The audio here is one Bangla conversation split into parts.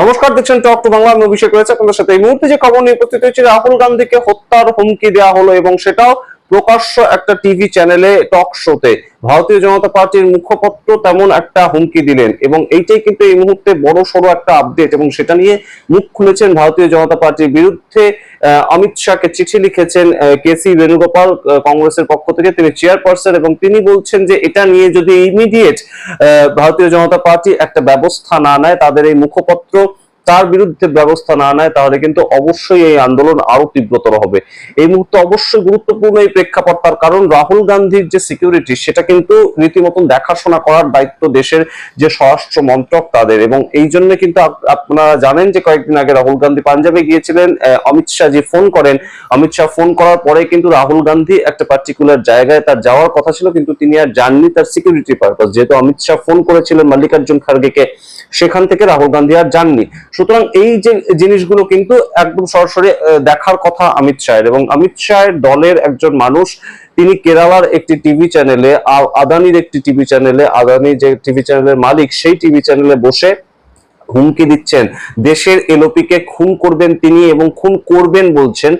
নমস্কার, দেখছেন টক টু বাংলা আমি অভিষেক রয়েছে। আপনাদের সাথে এই মুহূর্তে যে খবর নিয়ে উপস্থিত হয়েছে, রাহুল গান্ধীকে হত্যার হুমকি দেওয়া হলো এবং সেটাও প্রকাশ্য একটা টিভি চ্যানেলে টক শোতে ভারতীয় জনতা পার্টির মুখপত্র তেমন একটা হুমকি দিলেন এবং এইটাই কিন্তু এই মুহূর্তে বড় সড়ো একটা আপডেট এবং সেটা নিয়ে মুখ খুলেছেন ভারতীয় জনতা পার্টির বিরুদ্ধে অমিত শাহকে চিঠি লিখেছেন কে সি বেণুগোপাল কংগ্রেসের পক্ষ থেকে তিনি চেয়ারপারসন এবং তিনি বলছেন যে এটা নিয়ে যদি ইমিডিয়েট ভারতীয় জনতা পার্টি একটা ব্যবস্থা না নেয়, তাদের এই মুখপত্র তার বিরুদ্ধে ব্যবস্থা না নেয়, তাহলে কিন্তু অবশ্যই এই আন্দোলন আরও তীব্রতর হবে। এই মুহূর্তে অবশ্যই গুরুত্বপূর্ণ এই প্রেক্ষাপট, তার কারণ রাহুল গান্ধীর যে সিকিউরিটি সেটা কিন্তু রীতিমতন দেখাশোনা করার দায়িত্ব দেশের যে স্বরাষ্ট্র মন্ত্রক তাদের। এবং এই জন্য কিন্তু আপনারা জানেন যে কয়েকদিন আগে রাহুল গান্ধী পাঞ্জাবে গিয়েছিলেন অমিত শাহ যে ফোন করেন। অমিত শাহ ফোন করার পরে কিন্তু রাহুল গান্ধী একটা পার্টিকুলার জায়গায় তার যাওয়ার কথা ছিল, কিন্তু তিনি আর যাননি তার সিকিউরিটি পারপাস যেহেতু অমিত শাহ ফোন করেছিলেন মল্লিকার্জুন খার্গেকে, সেখান থেকে রাহুল গান্ধী আর যাননি। সুতরাং এই যে জিনিসগুলো কিন্তু একদম সরাসরি দেখার কথা অমিত শাহের। এবং অমিত শাহের দলের একজন মানুষ, তিনি কেরালার একটি টিভি চ্যানেলে আদানির একটি টিভি চ্যানেলে, আদানি যে টিভি চ্যানেলের মালিক, সেই টিভি চ্যানেলে বসে হুমকি দিচ্ছেন। দেশের এলওপি কে খুন করবেন তিনি এবং খুন করবেন বলছেন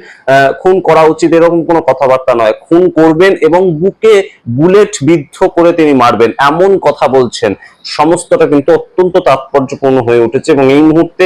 খুন করা উচিত এরকম কোনো কথাবার্তা নয়। খুন করবেন এবং বুকে বুলেট বিদ্ধ করে তিনি মারবেন, এমন কথা বলছেন সমস্তটা কিন্তু অত্যন্ত তাৎপর্যপূর্ণ হয়ে উঠেছে এবং এই মুহূর্তে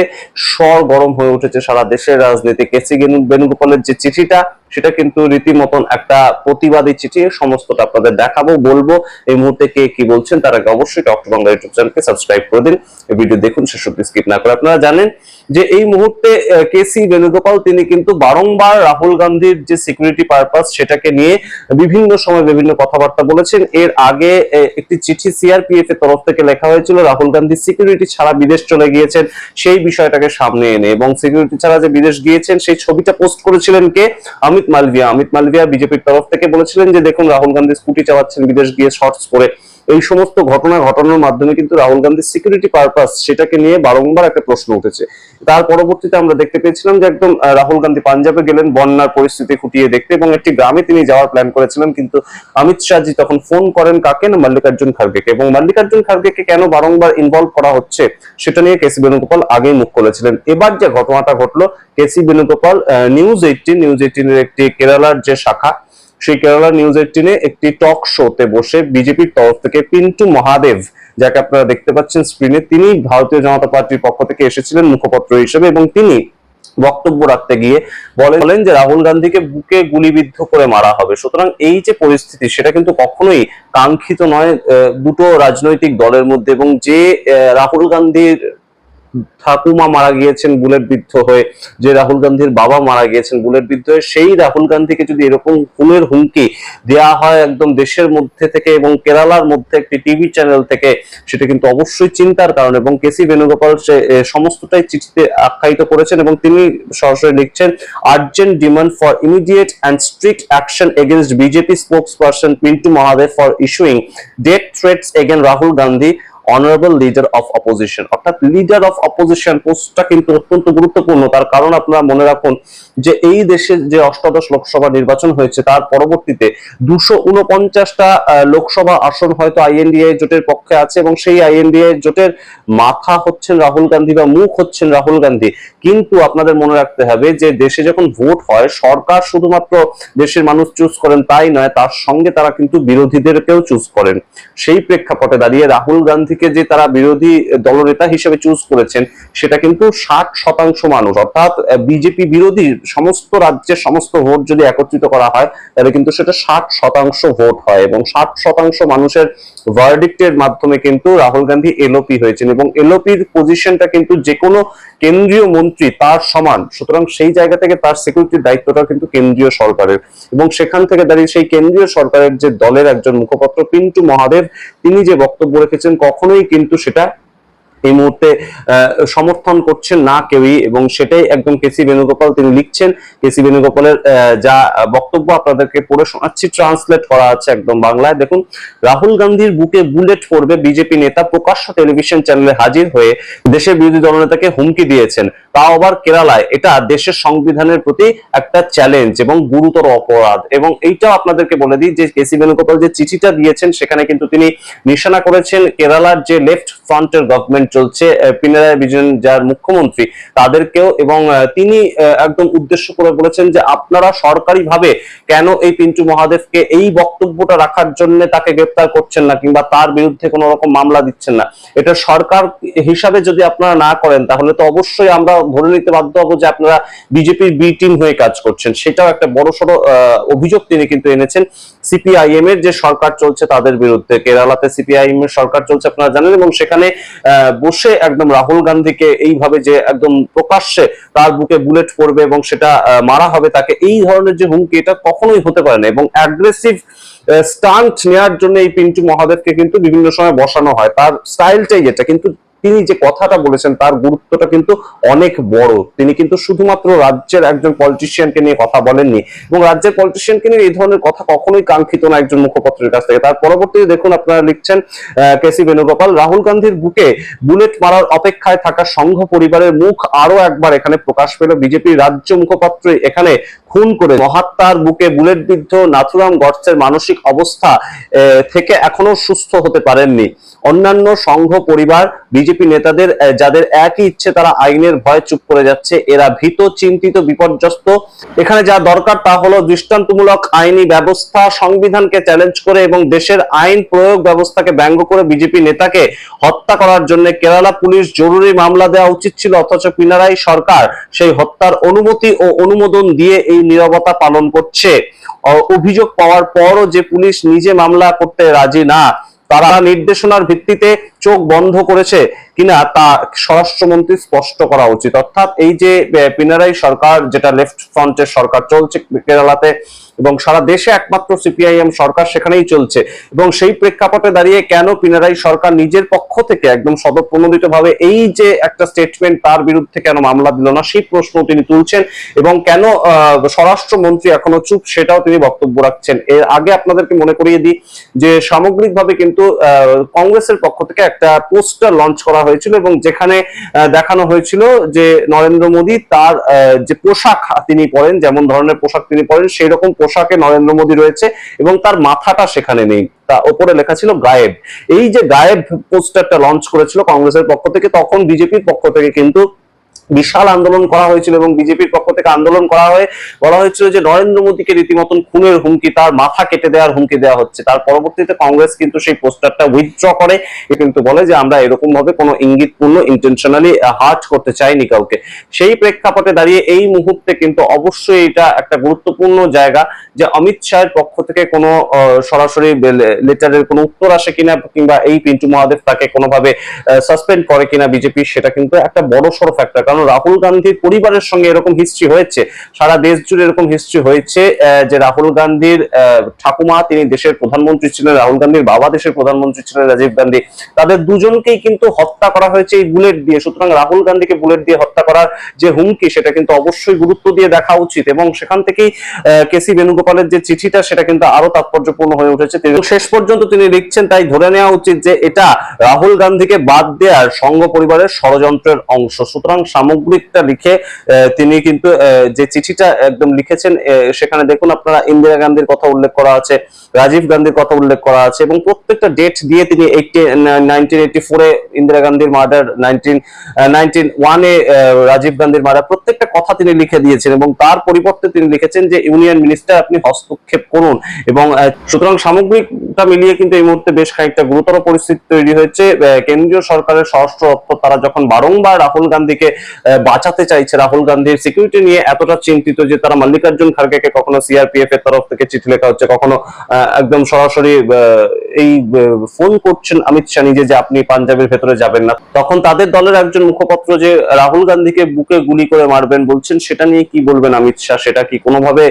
স্বর গরম হয়ে উঠেছে সারা দেশের রাজনীতি কেসি বেণুগোপালের যে চিঠিটা, সেটা কিন্তু রীতিমতন একটা প্রতিবাদী চিঠি সমস্তটা আপনাদের দেখাবো, বলব। এই মুহূর্তে কে কি বলছেন, তার আগে অবশ্যই ডক্টর বাংলা ইউটিউব চ্যানেলকে সাবস্ক্রাইব করে দিন। এই ভিডিও দেখুন, শেষ অব্দি স্কিপ না করে আপনারা জানেন। যে এই মুহূর্তে কেসি বেণুগোপাল, তিনি কিন্তু বারংবার রাহুল গান্ধীর যে সিকিউরিটি পারপাস সেটাকে নিয়ে বিভিন্ন সময় বিভিন্ন কথাবার্তা বলেছেন। এর আগে একটি চিঠি সিআরপিএফ এর তরফ থেকে লেখা হয়েছিল, রাহুল গান্ধী সিকিউরিটি ছাড়া বিদেশ চলে গিয়েছেন, সেই বিষয়টাকে সামনে এনে এবং সিকিউরিটি ছাড়া যে বিদেশ গিয়েছেন, সেই ছবিটা পোস্ট করেছিলেন কে? অমিত মালভিয়া। অমিত মালভিয়া বিজেপির তরফ থেকে বলেছিলেন যে, দেখুন, রাহুল গান্ধী স্কুটি চালাচ্ছেন, বিদেশ গিয়ে শর্টস পরে। এই সমস্ত ঘটনা ঘটানোর মাধ্যমে কিন্তু রাহুল গান্ধীর সিকিউরিটি পারপাস সেটাকে নিয়ে বারংবার একটা প্রশ্ন উঠেছে। তার পরবর্তীতে আমরা দেখতে পেয়েছিলাম যে একদম রাহুল গান্ধী পাঞ্জাবে গেলেন, বন্যার পরিস্থিতি খুঁটিয়ে দেখতে এবং একটি গ্রামে তিনি যাওয়ার প্ল্যান করেছিলেন, কিন্তু অমিত শাহজি তখন ফোন করেন কাকে? না, মল্লিকার্জুন খার্গেকে। এবং মল্লিকার্জুন খার্গেকে কেন বারংবার ইনভলভ করা হচ্ছে, সেটা নিয়ে কেসি বেণুগোপাল আগেই মুখ খুলেছিলেন। এবার যে ঘটনাটা ঘটলো KC Venugopal News Eighteen News এইটিনের একটি কেরালার যে শাখা সেই কেরালা নিউজ এইটিনে একটি টক শোতে বসে বিজেপির তরফ থেকে পিন্টু মহাদেব, যাকে আপনারা দেখতে পাচ্ছেন স্ক্রিনে তিনি ভারতীয় জনতা পার্টির পক্ষ থেকে এসেছিলেন মুখপত্র হিসেবে এবং তিনি বক্তব্য রাখতে গিয়ে বলেন যে রাহুল গান্ধীকে বুকে গুলিবিদ্ধ করে মারা হবে। সুতরাং এই যে পরিস্থিতি, সেটা কিন্তু কখনোই কাঙ্ক্ষিত নয় দুটো রাজনৈতিক দলের মধ্যে এবং যে রাহুল গান্ধীর ঠাকুমা মারা গিয়েছেন, বুলেট বিদ্ধ হয়ে। যে রাহুল গান্ধীর বাবা মারা গিয়েছেন, বুলেট বিদ্ধ হয়ে, সেই রাহুল গান্ধীকে যদি এরকম খুনের হুমকি দেওয়া হয় একদম দেশের মধ্যে থেকে এবং কেরালার মধ্যে একটি টিভি চ্যানেল থেকে, সেটা কিন্তু অবশ্যই চিন্তার কারণ এবং কেসি বেণুগোপাল সে সমস্তটাই চিঠিতে আখ্যায়িত করেছেন এবং তিনি সরাসরি লিখছেন urgent demand for immediate and strict action against BJP spokesperson Pintu Mahadev for issuing death threats again Rahul Gandhi honourable leader of opposition অর্থাৎ লিডার অফ অপোজিশন পোস্টটা কিন্তু অত্যন্ত গুরুত্বপূর্ণ। তার কারণ আপনারা মনে রাখুন যে এই দেশে যে অষ্টাদশ লোকসভা নির্বাচন হয়েছে, তার পরবর্তীতে দুশো উনপঞ্চাশটা লোকসভা আসন হয়তো আইএনডিএ জোটের পক্ষে আছে এবং সেই আইএনডিএ জোটের মাথা হচ্ছেন রাহুল গান্ধী বা মুখ হচ্ছেন রাহুল গান্ধী। কিন্তু আপনাদের মনে রাখতে হবে যে দেশে যখন ভোট হয়, সরকার শুধুমাত্র দেশের মানুষ চুজ করেন তাই নয়, তার সঙ্গে তারা কিন্তু বিরোধীদেরকেও চুজ করেন। সেই প্রেক্ষাপটে দাঁড়িয়ে রাহুল গান্ধীকে যে তারা বিরোধী দলনেতা হিসেবে চুজ করেছেন, সেটা কিন্তু ষাট শতাংশ মানুষ। অর্থাৎ বিজেপি বিরোধী সমস্ত রাজ্যের সমস্ত ভোট যদি একত্রিত করা হয়, তাহলে কিন্তু সেটা ষাট শতাংশ ভোট হয় এবং ষাট শতাংশ মানুষের ভার্ডিক্টের মাধ্যমে কিন্তু রাহুল গান্ধী এলওপি হয়েছেন এবং এলওপির পজিশনটা কিন্তু যে কোনো কেন্দ্রীয় মন্ত্রী তার সমান। সুতরাং সেই জায়গা থেকে তার সিকিউরিটির দায়িত্বটা কিন্তু কেন্দ্রীয় সরকারের। এবং সেখান থেকে দাঁড়িয়ে সেই কেন্দ্রীয় সরকারের যে দলের একজন মুখপাত্র পিন্টু মহাদেব, তিনি যে বক্তব্য রেখেছেন, কখনোই কিন্তু সেটা এই মুহূর্তে সমর্থন করছেন না কেউই এবং সেটাই একদম কেসি বেণুগোপাল তিনি লিখছেন। কেসি বেণুগোপালের যা বক্তব্য আপনাদেরকে পড়ে শোনাচ্ছি ট্রান্সলেট করা আছে একদম বাংলায়। দেখুন, রাহুল গান্ধীর বুকে বুলেট পড়বে বিজেপি নেতা, প্রকাশ্য টেলিভিশন চ্যানেলে হাজির হয়ে দেশের বিরোধী দলনেতাকে হুমকি দিয়েছেন। তাও আবার কেরালায়। এটা দেশের সংবিধানের প্রতি একটা চ্যালেঞ্জ এবং গুরুতর অপরাধ। এবং এইটাও আপনাদেরকে বলে দিই যে কেসি বেণুগোপাল যে চিঠিটা দিয়েছেন, সেখানে কিন্তু তিনি নিশানা করেছেন, কেরালার যে লেফট ফ্রন্টের গভর্নমেন্ট চলছে আহ, পিনারাই বিজয়ন যার মুখ্যমন্ত্রী তাদেরকেও এবং তিনি একদম উদ্দেশ্য করে বলেছেন যে আপনারা সরকারিভাবে কেন এই পিন্টু মহাদেবকে এই বক্তব্যটা রাখার জন্য তাকে গ্রেপ্তার করছেন না কিংবা তার বিরুদ্ধে কোনো রকম মামলা দিচ্ছেন না? এটা সরকার হিসাবে যদি আপনারা না করেন তাহলে তো অবশ্যই আমরা ধরে নিতে বাধ্য হব যে আপনারা বিজেপির বি টিম হয়ে কাজ করছেন। সেটাও একটা বড়সড় আহ, অভিযোগ তিনি কিন্তু এনেছেন। সিপিআইএম এর যে সরকার চলছে তাদের বিরুদ্ধে। কেরালাতে সিপিআইএম এর সরকার চলছে আপনারা জানেন এবং সেখানে বসে একদম রাহুল গান্ধীকে এইভাবে যে একদম প্রকাশ্যে তার বুকে বুলেট পড়বে এবং সেটা মারা হবে তাকে, এই ধরনের যে হুমকি, এটা কখনোই হতে পারে না এবং অ্যাগ্রেসিভ স্টান্ট নেওয়ার জন্য এই পিন্টু মহাদেবকে কিন্তু বিভিন্ন সময় বসানো হয়। তার স্টাইলটাই এটা, কিন্তু তিনি যে কথাটা বলেছেন তার গুরুত্বটা কিন্তু অনেক বড়। তিনি কিন্তু শুধুমাত্র রাজ্যের একজন পলিটিশিয়ানকে নিয়ে কথা বলেননি এবং রাজ্যের পলিটিশিয়ানকে নিয়ে এই ধরনের কথা কখনোই কাঙ্ক্ষিত না একজন মুখপত্রের কাছ থেকে। তার পরবর্তীতে দেখুন আপনারা লিখছেন কেসি বেণুগোপাল, রাহুল গান্ধীর বুকে বুলেট মারার অপেক্ষায় থাকা সংঘ পরিবারের মুখ আরও একবার এখানে প্রকাশ পেল। বিজেপির রাজ্য মুখপাত্র এখানে খুন করে মহাত্মার বুকে বুলেট বিদ্ধ নাথুরাম গডসের মানসিক অবস্থা থেকে এখনও সুস্থ হতে পারেননি। অন্যান্য সংঘ পরিবার, বিজেপি নেতাদের যাদের একই ইচ্ছে, তারা আইনের ভয়ে চুপ করে যাচ্ছে। এরা ভীত, চিন্তিত, বিপর্যস্ত। এখানে যা দরকার তা হলো দৃষ্টান্তমূলক আইনি ব্যবস্থা, সংবিধানকে চ্যালেঞ্জ করে এবং দেশের আইন প্রয়োগ ব্যবস্থাকে ব্যঙ্গ করে বিজেপি নেতাকে হত্যা করার জন্য কেরালা পুলিশ জরুরি মামলা দেওয়া উচিত ছিল, অথচ পিনারাই সরকার সেই হত্যার অনুমতি ও অনুমোদন দিয়ে এই নীরবতা পালন করছে। অভিযোগ পাওয়ার পরও যে পুলিশ নিজে মামলা করতে রাজি না, তারা নির্দেশনার ভিত্তিতে চোখ বন্ধ করেছে কিনা তা স্বরাষ্ট্রমন্ত্রী স্পষ্ট করা উচিত। অর্থাৎ এই যে পিনারাই সরকার, যেটা লেফট ফ্রন্টের সরকার চলছে, কেরালাতে এবং সারা দেশে একমাত্র সিপিআইএম সরকার সেখানেই চলছে। এবং সেই প্রেক্ষাপটে দাঁড়িয়ে কেন পিনারাই সরকার নিজের পক্ষ থেকে একদম স্বতঃপ্রণোদিত ভাবে এই যে একটা স্টেটমেন্ট তার বিরুদ্ধে কেন মামলা দিল না, সেই প্রশ্ন তিনি তুলছেন এবং কেন স্বরাষ্ট্রমন্ত্রী এখনও চুপ সেটাও তিনি বক্তব্য রাখছেন। এর আগে আপনাদেরকে মনে করিয়ে দিই যে সামগ্রিকভাবে কিন্তু কংগ্রেসের পক্ষ থেকে একটা পোস্টার লঞ্চ করা হয়েছিল এবং যেখানে দেখানো হয়েছিল যে নরেন্দ্র মোদী তার যে পোশাক তিনি পরেন, যেমন ধরনের পোশাক তিনি পরেন সেই রকম পোশাকে নরেন্দ্র মোদী রয়েছে এবং তার মাথাটা সেখানে নেই। তা ওপরে লেখা ছিল গায়েব। এই যে গায়েব পোস্টারটা লঞ্চ করেছিল কংগ্রেসের পক্ষ থেকে, তখন বিজেপির পক্ষ থেকে কিন্তু বিশাল আন্দোলন করা হয়েছিল এবং বিজেপির পক্ষ থেকে আন্দোলন করা হয়ে বলা হয়েছিল যে নরেন্দ্র মোদীকে রীতিমতন খুনের হুমকি, তার মাথা কেটে দেওয়ার হুমকি দেওয়া হচ্ছে। তার পরবর্তীতে কংগ্রেস কিন্তু সেই পোস্টারটা উইথড্র করে। এ কিন্তু বলে যে আমরা এরকম ভাবে কোনো ইঙ্গিতপূর্ণ ইন্টেনশনালি হার্ট করতে চাইনি কাউকে। সেই প্রেক্ষাপটে দাঁড়িয়ে এই মুহূর্তে কিন্তু অবশ্যই এটা একটা গুরুত্বপূর্ণ জায়গা যে অমিত শাহের পক্ষ থেকে কোনো সরাসরি লেটারের কোনো উত্তর আসে কিনা কিংবা এই পিন্টু মহাদেব তাকে কোনোভাবে সাসপেন্ড করে কিনা বিজেপি, সেটা কিন্তু একটা বড় সড় ফ্যাক্টর কারণ রাহুল গান্ধীর পরিবারের সঙ্গে এরকম হিস্ট্রি হয়েছে, সারা দেশ জুড়ে এরকম হিস্ট্রি হয়েছে যে রাহুল গান্ধীর ঠাকুমা তিনি দেশের প্রধানমন্ত্রী ছিলেন, রাহুল গান্ধীর বাবা দেশের প্রধানমন্ত্রী ছিলেন রাজীব গান্ধী। তাদের দুজনকেই কিন্তু হত্যা করা হয়েছে এই বুলেট দিয়ে। সুতরাং রাহুল গান্ধীকে বুলেট দিয়ে হত্যা করার যে হুমকি, সেটা কিন্তু অবশ্যই গুরুত্ব দিয়ে দেখা উচিত। এবং সেখান থেকেই কেসি বেণুগোপালের যে চিঠিটা, সেটা কিন্তু আরও তাৎপর্যপূর্ণ হয়ে উঠেছে। তিনি শেষ পর্যন্ত তিনি লিখছেন, তাই ধরে নেওয়া উচিত যে এটা রাহুল গান্ধীকে বাদ দেওয়ার সংঘ পরিবারের ষড়যন্ত্রের অংশ। সুতরাং সামগ্রিকটা লিখে তিনি কিন্তু যে চিঠিটা একদম লিখেছেন সেখানে দেখুন আপনারা ইন্দিরা গান্ধীর কথা উল্লেখ করা আছে, রাজীব গান্ধীর কথা উল্লেখ করা আছে এবং প্রত্যেকটা ডেট দিয়ে তিনি ইন্দিরা গান্ধীর মার্ডার নাইনটিন নাইনটিন ওয়ানে রাজীব গান্ধীর মার্ডার প্রত্যেকটা কথা তিনি লিখে দিয়েছেন এবং তার পরিবর্তে তিনি লিখেছেন যে, ইউনিয়ন মিনিস্টার আপনি হস্তক্ষেপ করুন। এবং সুতরাং সামগ্রিকটা মিলিয়ে কিন্তু এই মুহূর্তে বেশ খানিকটা গুরুতর পরিস্থিতি তৈরি হয়েছে। কেন্দ্রীয় সরকারের স্বরাষ্ট্র অর্থ তারা যখন বারংবার রাহুল গান্ধীকে বাঁচাতে চাইছে রাহুল গান্ধীর সিকিউরিটি নিয়ে এতটা চিন্তিত যে তারা মাল্লিকার্জুন খার্গেকে কখনো সিআরপিএফ এর তরফ থেকে চিঠি লেখা হচ্ছে, কখনো একদম সরাসরি এই ফোন করছেন অমিত শাহ নিজে যে আপনি পাঞ্জাবের ভেতরে যাবেন না। তখন তাদের দলের একজন মুখপাত্র যে রাহুল গান্ধীকে বুকে গুলি করে মারবেন বলছেন, সেটা নিয়ে কি বলবেন অমিত শাহ? সেটা কি কোনোভাবে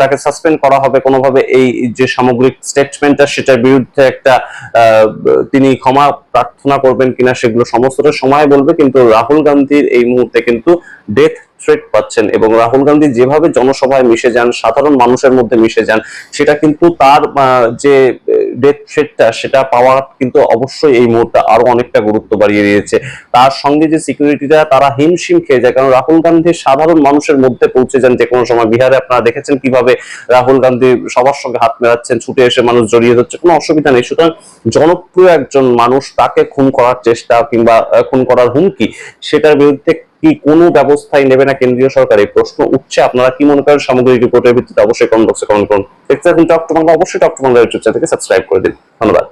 তাকে সাসপেন্ড করা হবে? কোনোভাবে এই যে সামগ্রিক স্টেটমেন্টটা সেটার বিরুদ্ধে একটা তিনি ক্ষমা প্রার্থনা করবেন কিনা, সেগুলো সমস্তটা সময় বলবে, কিন্তু রাহুল গান্ধীর এই মুহূর্তে কিন্তু ডেথ থ্রেট পাচ্ছেন এবং রাহুল গান্ধী যেভাবে জনসভায় মিশে যান, সাধারণ মানুষের মধ্যে মিশে যান, সেটা কিন্তু তার যে ডেথ থ্রেটটা সেটা পাওয়া কিন্তু অবশ্যই এই মুহূর্তে আরও অনেকটা গুরুত্ব বাড়িয়ে দিয়েছে। তার সঙ্গে যে সিকিউরিটিটা তারা হিমশিম খেয়ে যায়, কারণ রাহুল গান্ধী সাধারণ মানুষের মধ্যে পৌঁছে যান যে কোনো সময়। বিহারে আপনারা দেখেছেন কীভাবে রাহুল গান্ধী সবার সঙ্গে হাত মেলাচ্ছেন, ছুটে এসে মানুষ জড়িয়ে ধরছে, কোনো অসুবিধা নেই। সুতরাং জনপ্রিয় একজন মানুষ তাকে খুন করার চেষ্টা কিংবা খুন করার হুমকি, সেটার বিরুদ্ধে কি কোনো ব্যবস্থায় নেবে না কেন্দ্রীয় সরকার? এই প্রশ্ন উঠছে, আপনারা কি মনে করেন? সামগ্রিক রিপোর্টের ভিত্তিতে অবশ্যই কমেন্ট বক্সে কমেন্ট করুন। দেখতে থাকুন বাংলা অবশ্যই টক টু বাংলা ইউটিউব চ্যানেলকে সাবস্ক্রাইব করে দিন। ধন্যবাদ।